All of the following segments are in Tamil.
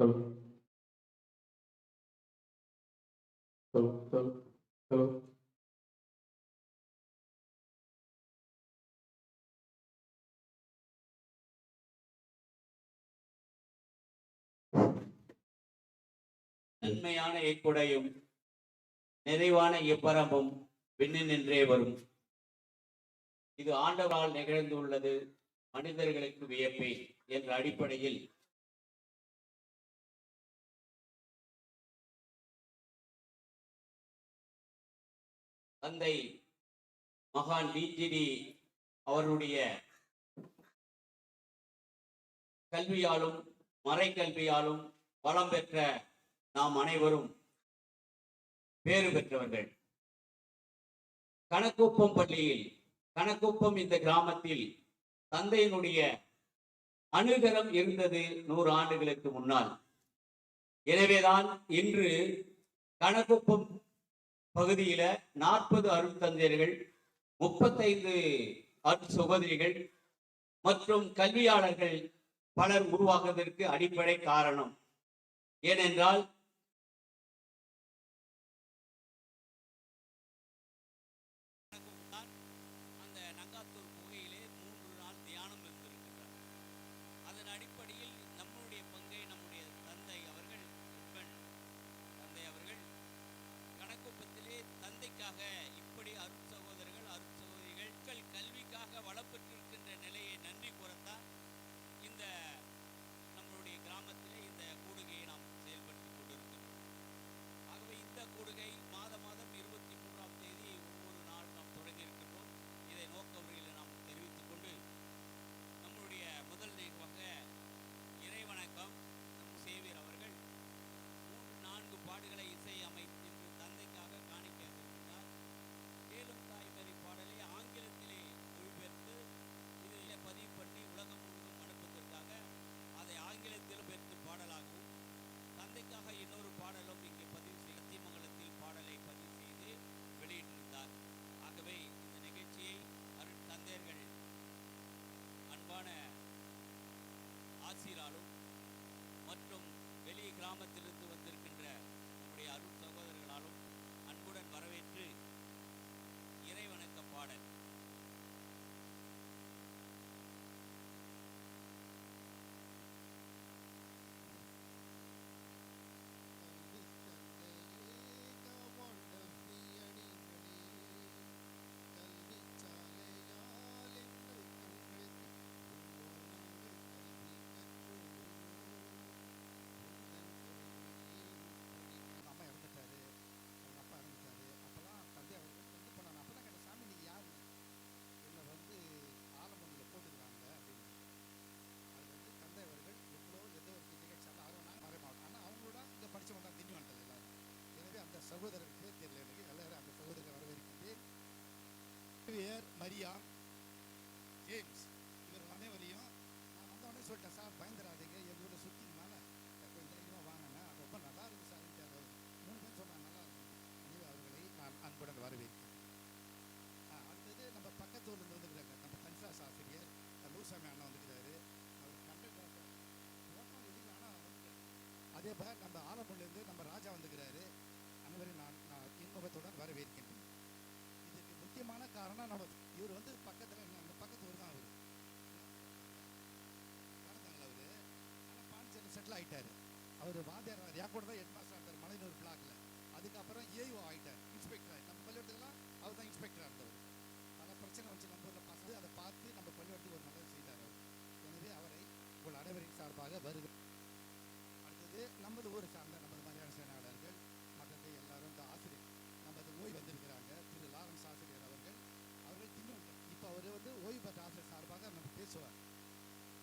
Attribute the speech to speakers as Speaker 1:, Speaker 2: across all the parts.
Speaker 1: Hello. Hello, hello, hello.
Speaker 2: நன்மையான இக்குடையும் நிறைவான இப்பரமும் விண்ணினின்றே வரும் இது ஆண்டவரால் நிகழ்ந்துள்ளது மனிதர்களுக்கு வியப்பே என்ற அடிப்படையில் தந்தை மகான் டிஜிடி அவருடைய கல்வியாலும் மறைக்கல்வியாலும் பலம் பெற்ற நாம் அனைவரும் பேறு பெற்றவர்கள். கணக்குப்பம் பள்ளியில் கணக்குப்பம் இந்த கிராமத்தில் தந்தையினுடைய அணுகரம் இருந்தது நூறு ஆண்டுகளுக்கு முன்னால். எனவேதான் இன்று கணக்குப்பம் பகுதியில நாற்பது அருட்தந்தையர்கள் முப்பத்தைந்து அருட்சகோதரிகள் மற்றும் கல்வியாளர்கள் பலர் உருவாகுவதற்கு அடிப்படை காரணம். ஏனென்றால்
Speaker 3: பேர் மரியா ஜேம்ஸ். இவர் அனைவரையும் நான் வந்தவொடனே சொல்லிட்டேன் சார் பயந்துடாதீங்க. எங்கள் ஊரில் மேலே கொஞ்சம் தைரியமாக வாங்கினேன் அது ரொம்ப நல்லா இருக்கு சார். அவர் மூணு பேர் சொன்னாங்க நல்லா இருக்கு. அவர்களை நான் அன்புடன் வரவேற்கிறேன். அடுத்தது நம்ம பக்கத்து ஊர்லேருந்து வந்துக்கிறாங்க நம்ம கன்சாஸ் ஆசிரியர் லூசாமி அண்ணன் வந்துக்கிறாரு. அவர் கண்டக்டர் ஆனால் அதே போல் நம்ம ஆலமூர்லேருந்து நம்ம ராஜா வந்துக்கிறாரு அனைவரையும் நான் நான் இன்பத்துடன் வரவேற்கின்றேன் இதுக்கு முக்கியமான காரணம் நம்ம இவர் வந்து பக்கத்தில் நம்ம பக்கத்து ஊர் தான் அவர். வணக்கங்களா அவர்? ஆனால் பாண்டிச்சேரி செட்டில் ஆயிட்டாரு. அவர் வாத்தியார் என் கூட தான் ஹெட் மாஸ்டர் ஆகிட்டார் மலையனூர் பிளாக்ல அதுக்கப்புறம் ஏஓ ஆகிட்டார் இன்ஸ்பெக்டர் நம்ம பள்ளிக்கூடத்துக்கெல்லாம் அவர் தான் இன்ஸ்பெக்டராக இருந்தவர். பல பிரச்சனை வச்சு நம்ம ஊரில். பார்த்து அதை பார்த்து நம்ம பள்ளிக்கூடத்துக்கு ஒரு நல்லது செய்தார் அவர். எனவே அவரை உங்கள் அனைவரின் சார்பாக வருக. அடுத்தது நமது மரியாதை சேனாளர்கள் மற்றது எல்லாரும் இந்த ஆசிரியர் நமது ஓய்வு வந்திருக்கிறாங்க திரு லாரன்ஸ் ஆசிரியர் அவர்கள் அவர்கள் இன்னும் இப்போ அவர் வந்து ஓய்வு பெற்ற ஆசிரியர் சார்பாக நம்ம பேசுவார்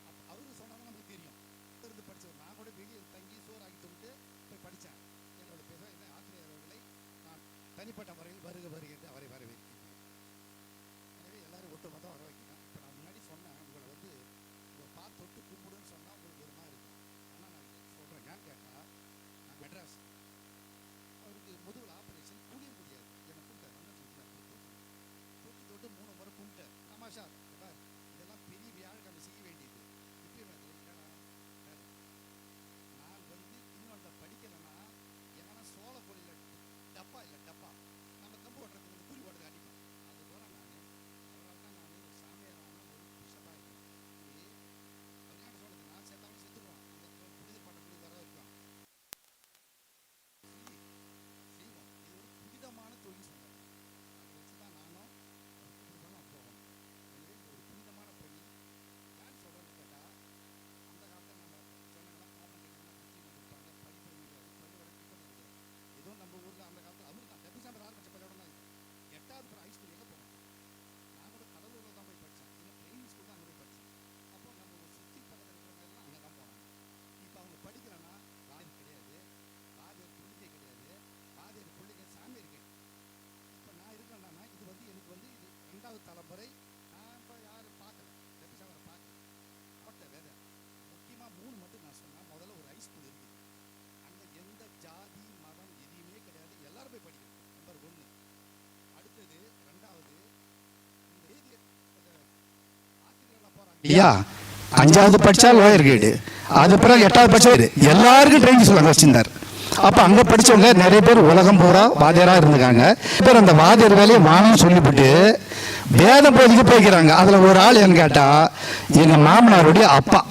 Speaker 3: அப்போ அவரு சொன்னாலும் நமக்கு தெரியும் இருந்து படித்தவர் நான் கூட வெளியே தங்கி சோறு ஆக்கி சொல்லிட்டு போய் படித்தேன் என்னோட பேச என்ன ஆசிரியர் அவர்களை நான் தனிப்பட்ட வருக வருக என்று அவரை வரவேற்கிறேன் எனவே எல்லாரும் ஒட்டுமொத்தம் வர வைக்கிறேன் இப்போ நான் முன்னாடி சொன்னேன் உங்களை வந்து உங்களை பார்த்து தொட்டு கும்பிடுன்னு சொன்னால் உங்களுக்கு ஒரு மாதிரி இருக்கும் ஆனால் நான் சொல்கிறேன் ஏன்னு கேட்டால் நான் மெட்ராஸ் அவருக்கு முதுகில் ஆப்ரேஷன் குடிய முடியாது என்னை கூப்பிட்டார் வந்து தொட்டு தொட்டு மூணு முறை கும்பிட்டார் தமாஷா இங்க பாரு இதெல்லாம் பெரிய வியாழக்கிழமை செய்ய வேண்டியது இப்பயும் அது என்னடா சார், நான் வந்து
Speaker 4: ஐயா அஞ்சாவது படிச்சா லோயர் கிரேடு அது பிறகு எட்டாவது படிச்சா எல்லாருக்கும் ட்ரைனிங் சொல்லுவாங்க வச்சிருந்தார். அப்போ அங்கே படித்தவங்க நிறைய பேர் உலகம் பூரா வாத்தியாராக இருந்திருக்காங்க. பேர் அந்த வாதியர் வேலையை வானம் சொல்லிவிட்டு வேதம் போதிக்க போய்க்கிறாங்க. அதில் ஒரு ஆள் என்ன கேட்டால் எங்கள் மாமனாருடைய அப்பா.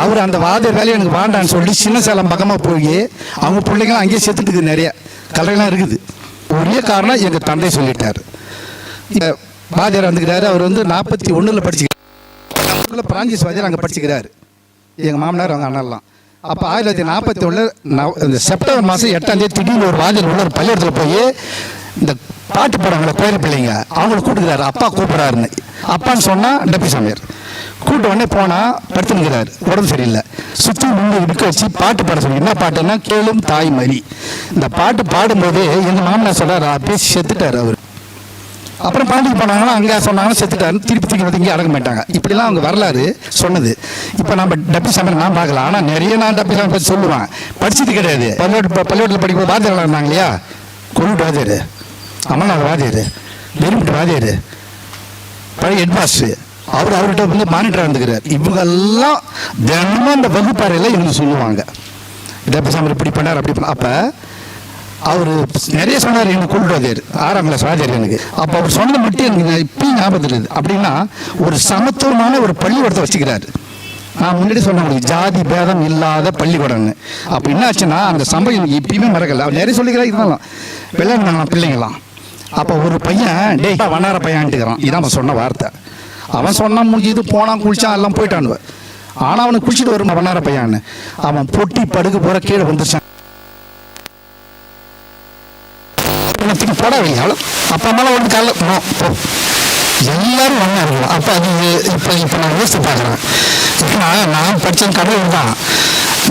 Speaker 4: அவர் அந்த வாதியர் வேலையை எனக்கு வாண்டான்னு சொல்லி சின்ன சேலம் பக்கமாக போய் அவங்க பிள்ளைங்களாம் அங்கேயே செத்துட்டு இருக்குது நிறைய. கலையெல்லாம் இருக்குது. ஒரே காரணம் எங்கள் தந்தை சொல்லிட்டார். இந்த வாத்தியார் வந்துக்கிறாரு. அவர் வந்து நாற்பத்தி ஒன்றில் படிச்சுக்கிறார். நம்ம பிரான்சிஸ் வாத்தியார் அங்கே படிச்சுக்கிறார். எங்கள் மாமனார் அவங்க அண்ணெல்லாம் அப்போ ஆயிரத்தி தொள்ளாயிரத்தி நாற்பத்தி ஒன்றில் இந்த செப்டம்பர் மாதம் எட்டாம் தேதி திடீர்னு ஒரு வாதியில் உள்ள ஒரு பள்ளியிடத்தில் போய் இந்த பாட்டு போடுறாங்களே கோயில் பிள்ளைங்க அவங்கள கூப்பிட்டுக்கிறாரு. அப்பா கூப்பிட்றாருன்னு. அப்பான்னு சொன்னால் டப்பி சாமியார். கூப்பிட்ட உடனே போனால் படுத்துனுக்கிறாரு உடம்பு சரியில்லை. சுற்றி முன்னு நிற்க வச்சு பாட்டு பாட சொல்லி என்ன பாட்டுன்னா கேளும் தாய் மறி இந்த பாட்டு பாடும்போது எங்கள் மாமனார் சொல்கிறார் பேசி செத்துட்டார் அவர். அப்புறம் பாண்டிக்கு போனாங்கன்னா அங்கே சொன்னாங்கன்னா செத்துட்டாருன்னு திருப்பி தூக்கி வந்து இங்கே அடங்க மாட்டாங்க இப்படிலாம் அவங்க வரலாறு சொன்னது. இப்போ நம்ம டப்பி சமையல் நான் பார்க்கலாம் ஆனால் நிறைய நான் டப்பி சமையல் பற்றி சொல்லுவேன். படிச்சது கிடையாது. பள்ளியோட்டு பள்ளியோட்டில் படிக்கும்போது வாத்தியார் இருந்தாங்க இல்லையா? கொண்டு வாதியார் அமல்நாத் வாதியார் வெறுமிட்டு வாதியார் பழைய ஹெட் மாஸ்டர் அவர் அவர்கிட்ட வந்து மானிட்டராக இருந்துக்கிறார். இவங்கெல்லாம் தினமும் அந்த வகுப்பறையில் இவங்க சொல்லுவாங்க. டப்பி சமையல் இப்படி பண்ணார் அப்படி பண்ண அப்போ அவர் நிறைய சொன்னார் எனக்கு கூப்பிட்டு ஆறாம் கிளாஸ் வாத்தியார் எனக்கு. அப்போ அவர் சொன்னது மட்டும் எனக்கு இப்பயும் ஞாபகத்தில் இருக்குது. அப்படின்னா ஒரு சமத்துவமான ஒரு பள்ளிக்கூடத்தை வச்சுக்கிறார். நான் முன்னாடி சொன்ன முடியும் ஜாதி பேதம் இல்லாத பள்ளிக்கூடம்னு. அப்போ என்ன ஆச்சுன்னா அந்த சம்பவம் எனக்கு இப்பயுமே மறக்கல. அவர் நிறைய சொல்லிக்கிறா இருந்தாலும். விளையாடுனாங்க பிள்ளைங்களாம் அப்போ ஒரு பையன் டேய் வண்ணார பையன்ட்டுக்கிறான் இதான் அவன் சொன்ன வார்த்தை. அவன் சொன்னால் முடிஞ்சது போனான் குளிச்சான் எல்லாம் போயிட்டானுவ. ஆனால் அவனை குளிச்சுட்டு வருமா வண்ணார பையன்னு? அவன் பொட்டி படுக்க போகிற கீழே வந்துருச்சான் தூக்கி போட வைங்க அவ்வளோ அப்பா அம்மாலாம் ஒன்று காலைல போ எல்லாரும் ஒன்றா இருக்கணும் அப்போ அது இப்போ இப்போ நான் யோசித்து பார்க்குறேன் இப்போ நான் நான் படித்தது கடவுள் தான்.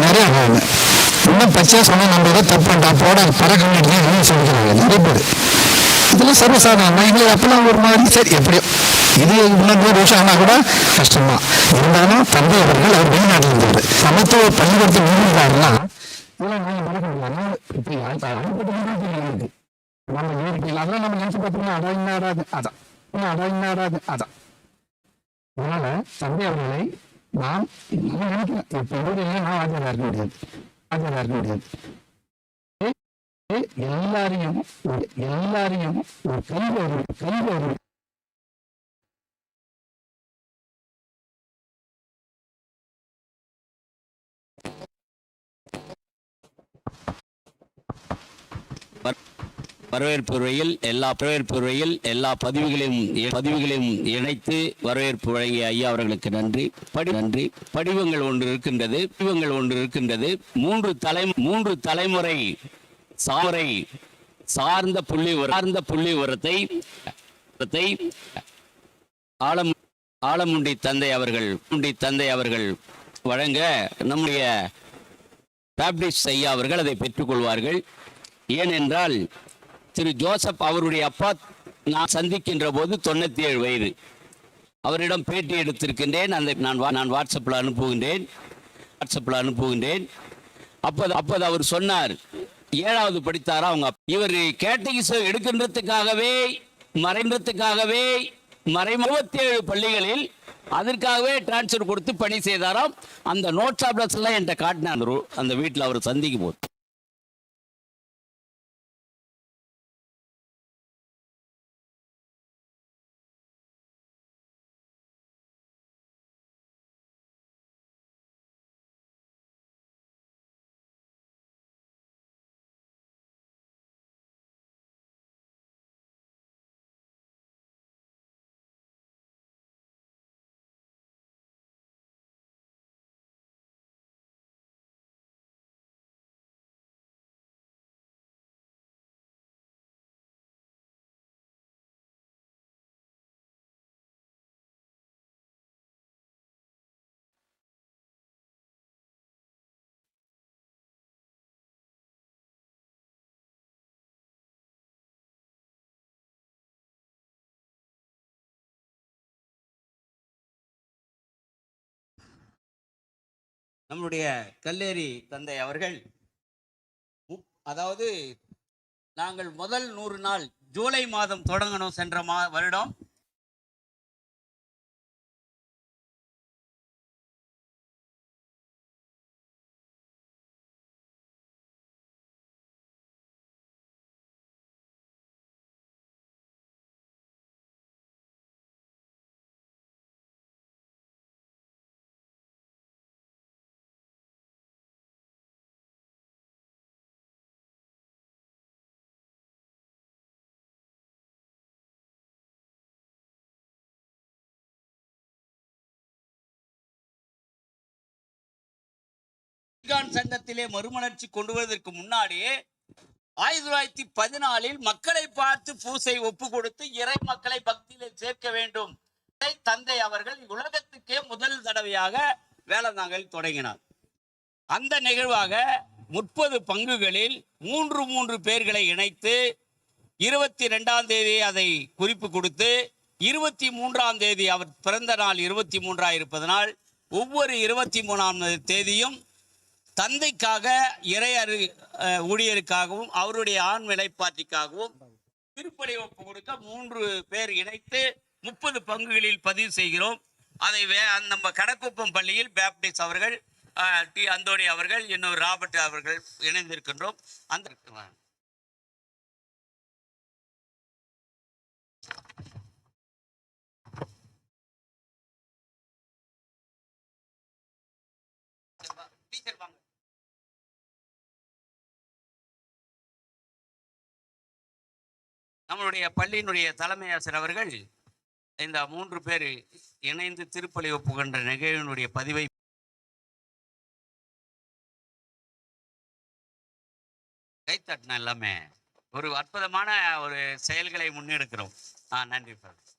Speaker 4: நிறைய இன்னும் பச்சையாக சொன்னால் நம்ம ஏதோ தப்பு பண்ணிட்டோம் போட பறக்க வேண்டியது சொல்லிக்கிறாங்க. நிறைய பேர். இதெல்லாம் சர்வசாதாரணம். எங்களுக்கு அப்பெல்லாம் ஒரு மாதிரி சரி எப்படியோ. இது இன்னும் நூறு வருஷம் ஆனால் கூட கஷ்டம்தான். இருந்தாலும் தந்தை அவர்கள் அவர் வெளிநாட்டில் இருந்தவர் சமத்துவ பள்ளிக்கூடத்தில் நின்றுட்டாருன்னா இதெல்லாம் நான் மறக்க முடியாது இப்போ அனுப்பி நம்ம இயற்கையில் அதெல்லாம் நம்ம நினைச்சு பார்த்தோம்னா அடா இன்னாடாது அதான். இன்னும் அடா இன்னாடாது அதான். அதனால தந்தை அவர்களை நாம் நான் நினைக்கிறேன் இப்போ கூட நான் ஆஜராக இருக்க முடியாது. ஆஜராக இருக்க முடியாது. ஏ- எல்லாரையும் ஒரு- எல்லாரையும் ஒரு கல்வி ஒரு கல்வி ஒரு
Speaker 2: வரவேற்பு உரையில் எல்லா வரவேற்பு உரையில் எல்லா பதிவுகளையும் பதிவுகளையும் இணைத்து வரவேற்பு வழங்கிய ஐயா அவர்களுக்கு நன்றி. படி நன்றி. படிவங்கள் ஒன்று இருக்கின்றது படிவங்கள் ஒன்று இருக்கின்றது. மூன்று தலை மூன்று தலைமுறை சாவரை சார்ந்த புள்ளி சார்ந்த புள்ளி உரத்தை உரத்தை ஆலம் ஆலமுண்டி தந்தை அவர்கள் முண்டி தந்தை அவர்கள் வழங்க நம்முடைய பேப்டிஸ்ட் ஐயா அவர்கள் அதை பெற்றுக்கொள்வார்கள் ஏனென்றால் திரு ஜோசப் அவருடைய அப்பா நான் சந்திக்கின்ற போது தொண்ணூற்றி ஏழு வயது. அவரிடம் பேட்டி எடுத்திருக்கின்றேன். அந்த நான் வா- நான் வாட்ஸ்அப்பில் அனுப்புகின்றேன். வாட்ஸ்அப்பில் அனுப்புகின்றேன். அப்போது அப்போது அவர் சொன்னார் ஏழாவது படித்தாரா அவங்க இவர் கேட்டகிஸ் எடுக்கின்றதுக்காகவே மறைன்றதுக்காகவே மறை இருபத்தி ஏழு பள்ளிகளில் அதற்காகவே டிரான்ஸ்ஃபர் கொடுத்து பணி செய்தாராம். அந்த நோட் ஆப்லஸ் எல்லாம் என்கிட்ட காட்டினார். அந்த வீட்டில் அவர் சந்திக்கும் போது. நம்முடைய கல்லேரி தந்தை அவர்கள் அதாவது நாங்கள் முதல் நூறு நாள் ஜூலை மாதம் தொடங்கணும் சென்ற மா வருடம். ஈகான் சங்கத்திலே மறுமலர்ச்சி கொண்டு வருவதற்கு முன்னாடி ஆயிரத்தி தொள்ளாயிரத்தி பதினாலில் மக்களை பார்த்து பூசை ஒப்பு கொடுத்து இறை மக்களை பக்தியிலே சேர்க்க வேண்டும். தந்தை அவர்கள் உலகத்துக்கே முதல் தடவையாக வேலந்தாங்கல் தொடங்கினார். அந்த நிகழ்வாக முப்பது பங்குகளில் மூன்று மூன்று பேர்களை இணைத்து இருபத்தி ரெண்டாம் தேதி அதை குறிப்பு கொடுத்து இருபத்தி மூன்றாம் தேதி அவர் பிறந்த நாள் இருபத்தி மூன்றாக இருப்பதனால் ஒவ்வொரு இருபத்தி மூணாம் தேதியும் தந்தைக்காக இறையறு ஊழியருக்காகவும் அவருடைய ஆண் விலைப்பாட்டிக்காகவும் திருப்பணி ஒப்பு கொடுக்க மூன்று பேர் இணைத்து முப்பது பங்குகளில் பதிவு செய்கிறோம். அதை வே நம்ம கடக்குப்பம் பள்ளியில் பேப்டிஸ்ட் அவர்கள் டி அந்தோணி அவர்கள் இன்னொரு ராபர்ட் அவர்கள் இணைந்திருக்கின்றோம். அந்த நம்மளுடைய பள்ளியினுடைய தலைமை ஆசிரியர் அவர்கள் இந்த மூன்று பேர் இணைந்து திருப்பலி ஒப்புகின்ற நிகழ்வினுடைய பதிவை கைத்தட்டின எல்லாமே. ஒரு அற்புதமான ஒரு செயல்களை முன்னெடுக்கிறோம். ஆ நன்றி ஃபாதர்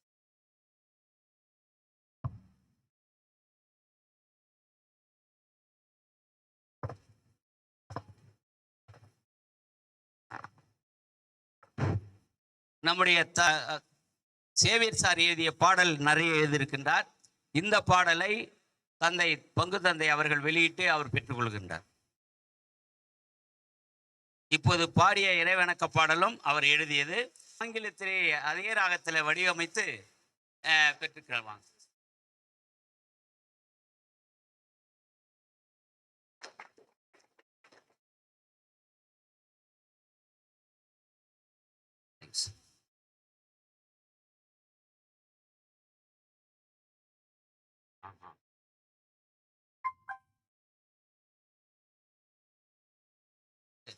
Speaker 2: நம்முடைய த சேவியர் சார் எழுதிய பாடல் நிறைய எழுதியிருக்கின்றார். இந்த பாடலை தந்தை பங்கு தந்தை அவர்கள் வெளியிட்டு அவர் பெற்றுக்கொள்கின்றார் இப்போது பாடிய இறைவணக்க பாடலும் அவர் எழுதியது. ஆங்கிலத்திலே அதே ராகத்தில் வடிவமைத்து பெற்றுக்கிறவாங்க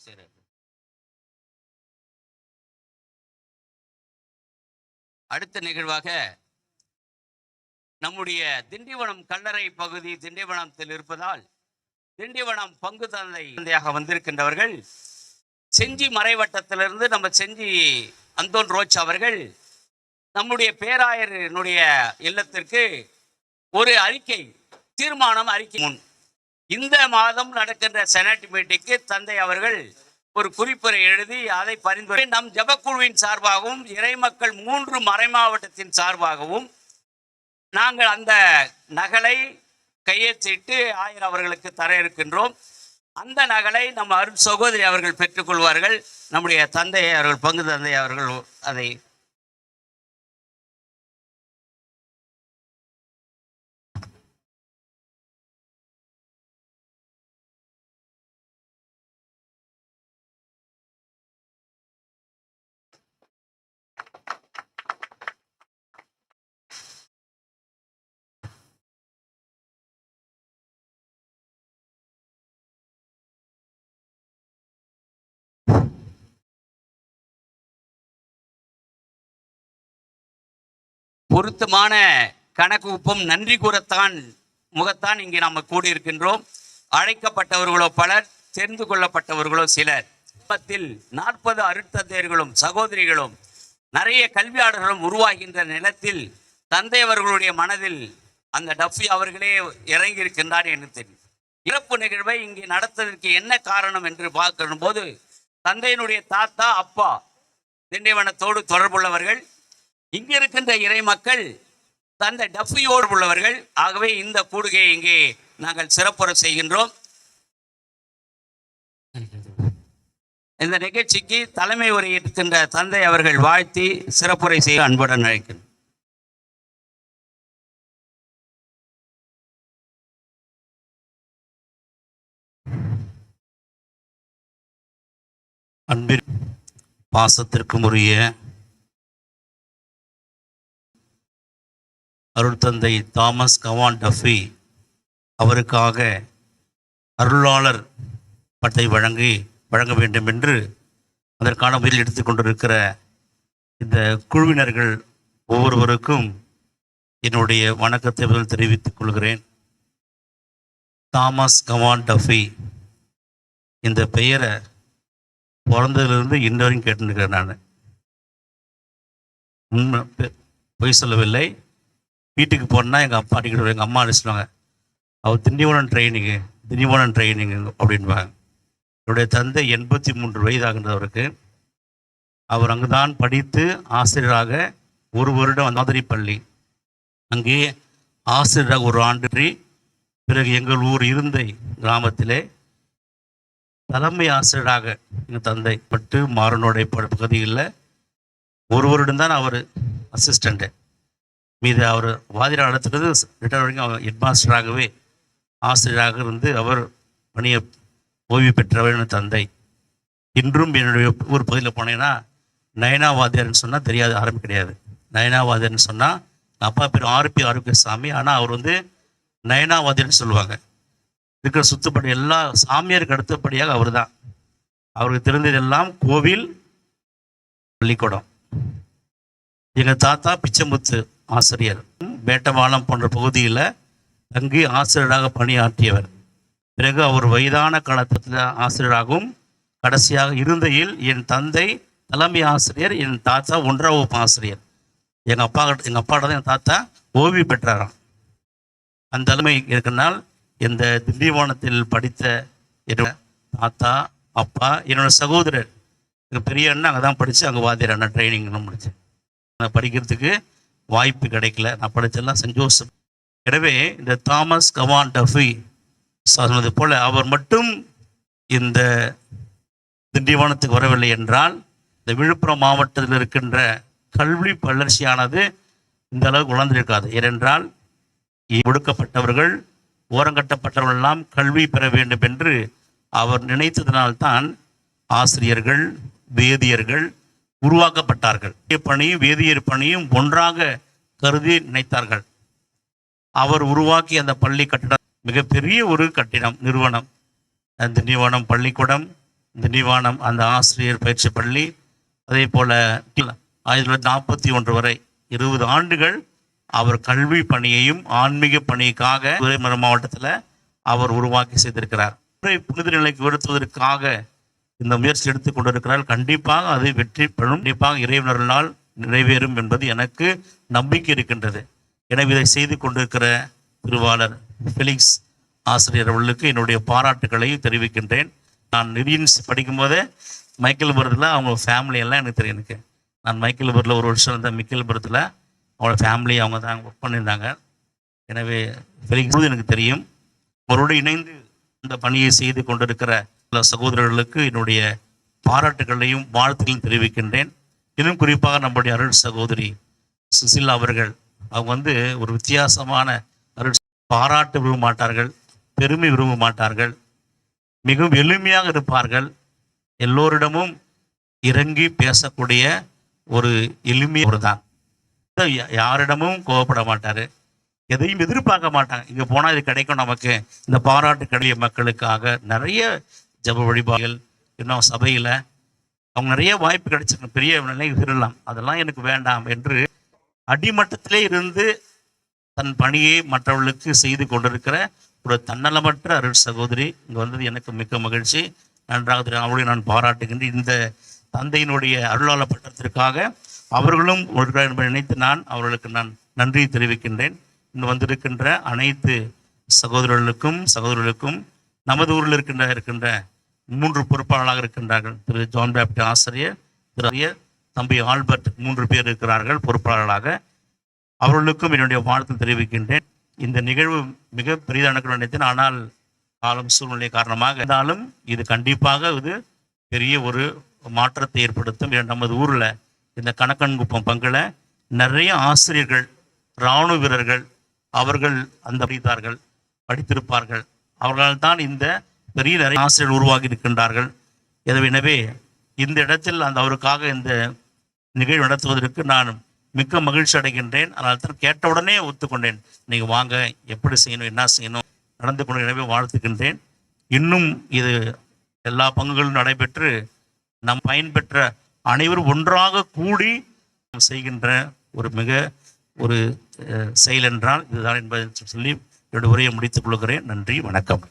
Speaker 2: சரி, அடுத்த நிகழ்வாக நம்முடைய திண்டிவனம் கல்லறை பகுதி திண்டிவனத்தில் இருப்பதால் திண்டிவனம் பங்கு தந்தை தந்தையாக வந்திருக்கின்றவர்கள் செஞ்சி மறைவட்டத்திலிருந்து நம்ம செஞ்சி அந்தோன் ரோச் அவர்கள் நம்முடைய பேராயரினுடைய இல்லத்திற்கு ஒரு அறிக்கை தீர்மானம் அறிக்கை முன் இந்த மாதம் நடக்கின்ற செனட் மீட்டிங்க்கு தந்தை அவர்கள் ஒரு குறிப்புரை எழுதி அதை பரிந்துரை நம் ஜபக்குழுவின் சார்பாகவும் இறைமக்கள் மூன்று மறைமாவட்டத்தின் சார்பாகவும் நாங்கள் அந்த நகலை கையெழுத்திட்டு ஆயர் அவர்களுக்கு தர இருக்கின்றோம். அந்த நகலை நம்ம அருண் சகோதரி அவர்கள் பெற்றுக்கொள்வார்கள் நம்முடைய தந்தை அவர்கள் பங்கு தந்தை அவர்கள் அதை பொருத்தமான கணக்கு ஒப்பும் நன்றி கூறத்தான் முகத்தான் இங்கே நாம் கூடியிருக்கின்றோம். அழைக்கப்பட்டவர்களோ பலர் தெரிந்து கொள்ளப்பட்டவர்களோ சிலர். குடும்பத்தில் நாற்பது அருட்தந்தையர்களும் சகோதரிகளும் நிறைய கல்வியாளர்களும் உருவாகின்ற நிலத்தில் தந்தை அவர்களுடைய மனதில் அந்த டஃபி அவர்களே இறங்கி இருக்கின்றார் என்று தெரியும். இறப்பு நிகழ்வை இங்கே நடத்துவதற்கு என்ன காரணம் என்று பார்க்கிற போது தந்தையினுடைய தாத்தா அப்பா திண்டிவனத்தோடு தொடர்புள்ளவர்கள் இங்கே இருக்கின்ற இறை மக்கள் தந்த டஃபியோடு உள்ளவர்கள். ஆகவே இந்த கூடுகையை இங்கே நாங்கள் சிறப்புற செய்கின்றோம். இந்த நிகழ்ச்சிக்கு தலைமை உரையிடுகின்ற தந்தை அவர்கள் வாழ்த்தி சிறப்புரை செய்ய அன்புடன் அழைக்கிறேன்.
Speaker 5: அன்பின் பாசத்திற்கும் உரிய அருட்தந்தை தாமஸ் கவான் டஃபி அவருக்காக அருளாளர் பட்டை வழங்கி வழங்க வேண்டும் என்று அதற்கான முயல் எடுத்துக்கொண்டிருக்கிற இந்த குழுவினர்கள் ஒவ்வொருவருக்கும் என்னுடைய வணக்கத்தை முதல் தெரிவித்துக் கொள்கிறேன். தாமஸ் கவான் டஃபி இந்த பெயரை பிறந்ததுலேருந்து இன்ன வரைக்கும் கேட்டுருக்கிறேன் நான். உண்மை பெ- பொய் சொல்லவில்லை. வீட்டுக்கு போனால் எங்கள் அப்பா அடிக்கடி எங்கள் அம்மா அடிச்சிடுவாங்க அவர் திண்டிவனம் ட்ரைனிங்கு திண்டிவனம் ட்ரைனிங்கு அப்படின்பாங்க. என்னுடைய தந்தை எண்பத்தி மூன்று வயதாகின்றவருக்கு அவர் அங்குதான் படித்து ஆசிரியராக ஒரு வருடம் மாதிரி பள்ளி. அங்கே ஆசிரியராக ஒரு ஆண்டு பிறகு எங்கள் ஊர் இருந்த கிராமத்திலே தலைமை ஆசிரியராக எங்கள் தந்தை பட்டு மாறனுடைய ப- பகுதியில் ஒரு வருடம் தான் அவர் அசிஸ்டண்ட்டு மீது அவர் வாதிர நடத்துறது ரிட்டையர் வரைக்கும் அவர் ஹெட்மாஸ்டராகவே ஆசிரியராக இருந்து அவர் பணியை ஓய்வு பெற்றவர் எனது தந்தை. இன்றும் என்னுடைய ஊர் பகுதியில் போனேன்னா நயனாவாத்தியார்னு சொன்னால் தெரியாது ஆரம்பி கிடையாது. நயனா வாத்தியார்னு சொன்னால் அப்பா பேர் ஆர்பி ஆரோக்கியசாமி. ஆனால் அவர் வந்து நயனாவாத்தியார்ன்னு சொல்லுவாங்க. இருக்கிற சுத்தப்படி எல்லா சாமியாருக்கு அடுத்தபடியாக அவர் தான் அவருக்கு தெரிந்ததெல்லாம் கோவில் பள்ளிக்கூடம். எங்கள் தாத்தா பிச்சமுத்து. ஆசிரியர். மேட்டவாளம் போன்ற பகுதியில் தங்கி ஆசிரியராக பணியாற்றியவர். பிறகு அவர் வயதான காலத்தில் ஆசிரியராகவும் கடைசியாக இருந்தையில் என் தந்தை தலைமை ஆசிரியர் என் தாத்தா ஒன்றாம் வகுப்பு ஆசிரியர். எங்கள் அப்பா எங்கள் அப்பாட்ட தான் என் தாத்தா ஓய்வு பெற்றாராம். அந்த தலைமை இருக்கிறனால் இந்த திண்டிவனத்தில் படித்த என்னோட தாத்தா அப்பா என்னோட சகோதரர் எங்கள் பெரிய அண்ணன் அங்கே தான் படித்து அங்கே வாத்தியார் அண்ணன் ட்ரைனிங் முடித்தேன் நான் படிக்கிறதுக்கு வாய்ப்பு கிடைக்கல. நான் படித்தெல்லாம் சென்ட் ஜோசப். எனவே இந்த தாமஸ் கவான் டஃபி சொன்னது போல அவர் மட்டும் இந்த திண்டிவனத்துக்கு வரவில்லை என்றால் இந்த விழுப்புரம் மாவட்டத்தில் இருக்கின்ற கல்வி வளர்ச்சியானது இந்த அளவுக்கு வளர்ந்திருக்காது ஏனென்றால் ஒடுக்கப்பட்டவர்கள் ஓரங்கட்டப்பட்டவர்கள் எல்லாம் கல்வி பெற வேண்டும் என்று அவர் நினைத்ததினால்தான் ஆசிரியர்கள் வேதியர்கள் உருவாக்கப்பட்டார்கள். பணியும் வேதியர் பணியும் ஒன்றாக கருதி நினைத்தார்கள். அவர் உருவாக்கிய அந்த பள்ளி கட்டிடம் மிகப்பெரிய ஒரு கட்டிடம் நிறுவனம். அந்த திண்டிவனம் பள்ளிக்கூடம் திண்டிவானம் அந்த ஆசிரியர் பயிற்சி பள்ளி. அதே போல் ஆயிரத்தி தொள்ளாயிரத்தி நாற்பத்தி ஒன்று வரை இருபது ஆண்டுகள் அவர் கல்வி பணியையும் ஆன்மீக பணிக்காக துறைமுறை மாவட்டத்தில் அவர் உருவாக்கி செய்திருக்கிறார். புனித நிலைக்கு உயர்த்துவதற்காக இந்த முயற்சி எடுத்துக் கொண்டிருக்கிறார் கண்டிப்பாக அது வெற்றி பெறும். கண்டிப்பாக இறைவனர்களால் நிறைவேறும் என்பது எனக்கு நம்பிக்கை இருக்கின்றது. எனவே இதை செய்து கொண்டிருக்கிற திருவாளர் ஃபெலிக்ஸ் ஆசிரியர் அவர்களுக்கு என்னுடைய பாராட்டுக்களை தெரிவிக்கின்றேன். நான் நிதியின்ஸ் படிக்கும்போதே மைக்கேல்புரத்தில் அவங்க ஃபேமிலி எல்லாம் எனக்கு தெரியும் எனக்கு. நான் மைக்கேல்புரத்தில் ஒரு வருஷம் இருந்த மிக்கேல்புரத்தில் அவங்களோட ஃபேமிலி அவங்க தான் ஒர்க் பண்ணியிருந்தாங்க. எனவே ஃபெலிக்ஸ் எனக்கு தெரியும். அவரோடு இணைந்து இந்த பணியை செய்து கொண்டிருக்கிற சகோதரர்களுக்கு என்னுடைய பாராட்டுகளையும் வாழ்த்துக்களையும் தெரிவிக்கின்றேன். இன்னும் குறிப்பாக நம்முடைய அருள் சகோதரி சுசிலா அவர்கள் அவங்க வந்து ஒரு வித்தியாசமான அருள் பாராட்டு விரும்ப மாட்டார்கள் பெருமை விரும்ப மாட்டார்கள் மிகவும் எளிமையாக இருப்பார்கள். எல்லோரிடமும் இறங்கி பேசக்கூடிய ஒரு எளிமையவர் தான் யாரிடமும் கோவப்பட மாட்டார். எதையும் எதிர்பார்க்க மாட்டாங்க. இங்கே போனால் இது கிடைக்கும் நமக்கு. இந்த பாராட்டு கிடைய மக்களுக்காக நிறைய ஜப வழிபாடுகள் இன்னும் சபையில் அவங்க நிறைய வாய்ப்பு கிடைச்சிருக்கு பெரிய நிலைக்கு இருக்கலாம் அதெல்லாம் எனக்கு வேண்டாம் என்று அடிமட்டத்திலே இருந்து தன் பணியை மற்றவர்களுக்கு செய்து கொண்டிருக்கிற ஒரு தன்னலமற்ற அருள் சகோதரி இங்கே வந்தது எனக்கு மிக்க மகிழ்ச்சி. நன்றாக தெரியும். அவளை நான் பாராட்டுகின்றேன். இந்த தந்தையினுடைய அருளாள பட்டத்திற்காக அவர்களும் ஒரு என்பதை நினைத்து நான் அவர்களுக்கு நான் நன்றி தெரிவிக்கின்றேன். இன்று வந்திருக்கின்ற அனைத்து சகோதரர்களுக்கும் சகோதரர்களுக்கும் நமது ஊரில் இருக்கின்ற இருக்கின்ற மூன்று பொறுப்பாளர்களாக இருக்கின்றார்கள். திரு ஜான் பேப்டி ஆசிரியர் திரு தம்பி ஆல்பர்ட் மூன்று பேர் இருக்கிறார்கள் பொறுப்பாளர்களாக. அவர்களுக்கும் என்னுடைய வாழ்த்து தெரிவிக்கின்றேன். இந்த நிகழ்வு மிக பெரிதான நினைத்தேன். ஆனால் காலம் சூழ்நிலை காரணமாக இருந்தாலும் இது கண்டிப்பாக இது பெரிய ஒரு மாற்றத்தை ஏற்படுத்தும். நமது ஊரில் இந்த கணக்கன்குப்பம் பங்கில் நிறைய ஆசிரியர்கள் இராணுவ வீரர்கள் அவர்கள் அந்த படித்தார்கள் படித்திருப்பார்கள். அவர்களால் தான் இந்த பெரிய நிறைய ஆசிரியர்கள் உருவாகி இருக்கின்றார்கள். எனவே இந்த இடத்தில் அந்த அவருக்காக இந்த நிகழ்வு நடத்துவதற்கு நான் மிக்க மகிழ்ச்சி அடைகின்றேன். அதனால் தான் கேட்டவுடனே ஒத்துக்கொண்டேன் நீங்கள் வாங்க எப்படி செய்யணும் என்ன செய்யணும் நடந்து கொண்டு எனவே வாழ்த்துக்கின்றேன் இன்னும் இது எல்லா பங்குகளும் நடைபெற்று நம் பயன்பெற்ற அனைவரும் ஒன்றாக கூடி நாம் செய்கின்ற ஒரு மிக ஒரு அஹ், செயல் என்றால் இதுதான் என்பதை சொல்லி என்னுடைய உரையை முடித்துக் கொள்கிறேன். நன்றி வணக்கம்.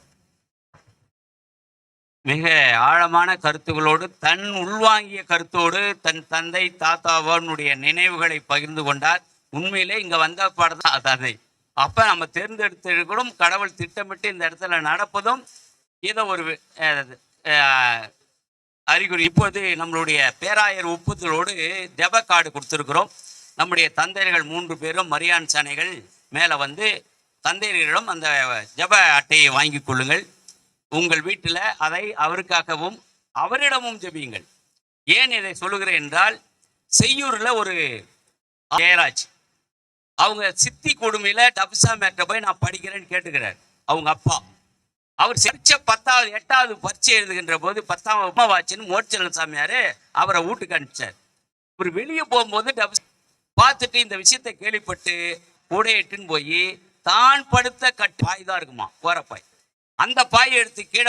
Speaker 2: மிக ஆழமான கருத்துகளோடு தன் உள்வாங்கிய கருத்தோடு தன் தந்தை தாத்தாவனுடைய நினைவுகளை பகிர்ந்து கொண்டார். உண்மையிலே இங்க வந்த பாடம் தான் தந்தை அப்ப நம்ம தேர்ந்தெடுத்திருக்கிறோம் கடவுள் திட்டமிட்டு இந்த இடத்துல நடப்பதும் ஏதோ ஒரு அறிகுறி. இப்போது நம்மளுடைய பேராயர் ஒப்புதலோடு ஜெப கார்டு கொடுத்துருக்குறோம். நம்முடைய தந்தையர்கள் மூன்று பேரும் மரியான் சனைகள் மேலே வந்து தந்தையர்களிடம் அந்த ஜெப அட்டையை வாங்கி கொள்ளுங்கள். உங்கள் வீட்டில் அதை அவருக்காகவும் அவரிடமும் ஜெபியுங்கள். ஏன் இதை சொல்லுகிறேன் என்றால் செய்யூரில் ஒரு ஜெயராஜ் அவங்க சித்தி கொடுமையில் டப்சா மேட்டை போய் நான் படிக்கிறேன்னு கேட்டுக்கிறார். அவங்க அப்பா. அவர் பரீட்சை பத்தாவது எட்டாவது பரீட்சை எழுதுகின்ற போது பத்தாம் உமாவாச்சின்னு மோட்சலன் சாமியார் அவரை வீட்டுக்கு அனுப்பிச்சார். இவர் வெளியே போகும்போது டப்ஸ் பார்த்துட்டு இந்த விஷயத்தை கேள்விப்பட்டு கூடையிட்டுன்னு போய் தான் படுத்த கட்டு பாய் தான் இருக்குமா? கோரப்பாய் பாய் அந்த பாயை எடுத்து கீழே